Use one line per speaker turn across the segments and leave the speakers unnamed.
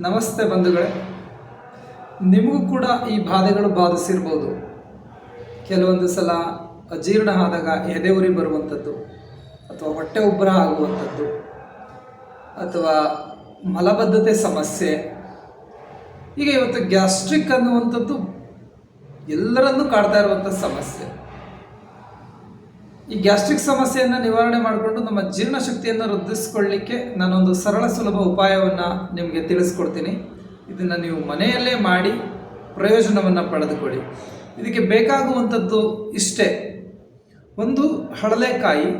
ನಮಸ್ತೆ ಬಂಧುಗಳೇ. ನಿಮಗೂ ಕೂಡ ಈ ಬಾಧೆಗಳು ಬಾಧಿಸಿರ್ಬೋದು. ಕೆಲವೊಂದು ಸಲ ಅಜೀರ್ಣ ಆದಾಗ ಎದೆ ಉರಿ ಬರುವಂಥದ್ದು, ಅಥವಾ ಹೊಟ್ಟೆ ಉಬ್ಬರ ಆಗುವಂಥದ್ದು, ಅಥವಾ ಮಲಬದ್ಧತೆ ಸಮಸ್ಯೆ. ಈಗ ಇವತ್ತು ಗ್ಯಾಸ್ಟ್ರಿಕ್ ಅನ್ನುವಂಥದ್ದು ಎಲ್ಲರನ್ನೂ ಕಾಡ್ತಾ ಇರುವಂಥ ಸಮಸ್ಯೆ. ಈ ಗ್ಯಾಸ್ಟ್ರಿಕ್ ಸಮಸ್ಯೆಯನ್ನು ನಿವಾರಣೆ ಮಾಡಿಕೊಂಡು ನಮ್ಮ ಜೀರ್ಣಶಕ್ತಿಯನ್ನು ವೃದ್ಧಿಸ್ಕೊಳ್ಳಿಕ್ಕೆ ನಾನೊಂದು ಸರಳ ಸುಲಭ ಉಪಾಯವನ್ನು ನಿಮಗೆ ತಿಳಿಸ್ಕೊಡ್ತೀನಿ. ಇದನ್ನು ನೀವು ಮನೆಯಲ್ಲೇ ಮಾಡಿ ಪ್ರಯೋಜನವನ್ನು ಪಡೆದುಕೊಳ್ಳಿ. ಇದಕ್ಕೆ ಬೇಕಾಗುವಂಥದ್ದು ಇಷ್ಟೇ. ಒಂದು ಹಳಲೆಕಾಯಿ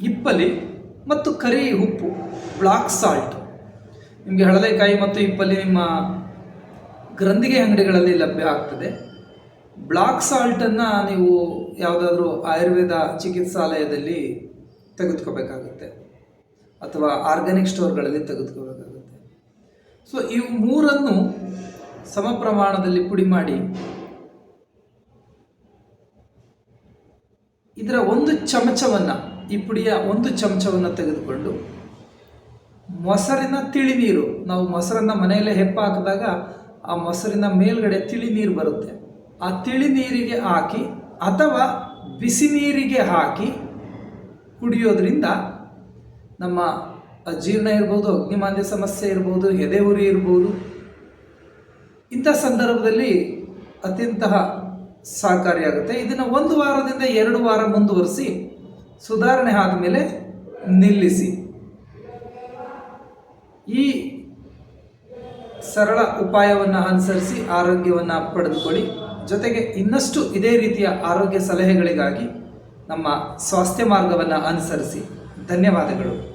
ಇಪ್ಪಲಿ ಮತ್ತು ಕರಿ ಉಪ್ಪು, ಬ್ಲಾಕ್ ಸಾಲ್ಟ್. ನಿಮಗೆ ಹಳಲೆಕಾಯಿ ಮತ್ತು ಇಪ್ಪಲಿ ನಿಮ್ಮ ಗ್ರಂಥಿಗೆ ಅಂಗಡಿಗಳಲ್ಲಿ ಲಭ್ಯ ಆಗ್ತದೆ. ಬ್ಲಾಕ್ ಸಾಲ್ಟನ್ನು ನೀವು ಯಾವುದಾದ್ರೂ ಆಯುರ್ವೇದ ಚಿಕಿತ್ಸಾಲಯದಲ್ಲಿ ತೆಗೆದುಕೋಬೇಕಾಗುತ್ತೆ. ಅಥವಾ ಆರ್ಗ್ಯಾನಿಕ್ ಸ್ಟೋರ್ಗಳಲ್ಲಿ ತೆಗೆದುಕೋಬೇಕಾಗುತ್ತೆ. ಸೊ ಇವು ಮೂರನ್ನು ಸಮ ಪ್ರಮಾಣದಲ್ಲಿ ಪುಡಿ ಮಾಡಿ, ಇದರ ಒಂದು ಚಮಚವನ್ನು, ಈ ಪುಡಿಯ ಒಂದು ಚಮಚವನ್ನು ತೆಗೆದುಕೊಂಡು, ಮೊಸರಿನ ತಿಳಿ ನೀರು ನಾವು ಮೊಸರನ್ನು ಮನೆಯಲ್ಲೇ ಹೆಪ್ಪ ಹಾಕಿದಾಗ ಆ ಮೊಸರಿನ ಮೇಲ್ಗಡೆ ತಿಳಿ ನೀರು ಬರುತ್ತೆ. ಆ ತಿಳಿ ನೀರಿಗೆ ಹಾಕಿ ಅಥವಾ ಬಿಸಿ ನೀರಿಗೆ ಹಾಕಿ ಕುಡಿಯೋದ್ರಿಂದ ನಮ್ಮ ಅಜೀರ್ಣ ಇರ್ಬೋದು ಅಗ್ನಿಮಾನ್ಯ ಸಮಸ್ಯೆ ಇರ್ಬೋದು ಎದೆ ಉರಿ ಇರ್ಬೋದು. ಇಂಥ ಸಂದರ್ಭದಲ್ಲಿ ಅತ್ಯಂತ ಸಹಕಾರಿಯಾಗುತ್ತೆ. ಇದನ್ನು ಒಂದು ವಾರದಿಂದ ಎರಡು ವಾರ ಮುಂದುವರಿಸಿ ಸುಧಾರಣೆ ಆದಮೇಲೆ ನಿಲ್ಲಿಸಿ. ಈ ಸರಳ ಉಪಾಯವನ್ನು ಅನುಸರಿಸಿ ಆರೋಗ್ಯವನ್ನು ಪಡೆದುಕೊಳ್ಳಿ. ಜೊತೆಗೆ ಇನ್ನಷ್ಟು ಇದೇ ರೀತಿಯ ಆರೋಗ್ಯ ಸಲಹೆಗಳಿಗಾಗಿ ನಮ್ಮ ಸ್ವಾಸ್ಥ್ಯ ಮಾರ್ಗವನ್ನು ಅನುಸರಿಸಿ. ಧನ್ಯವಾದಗಳು.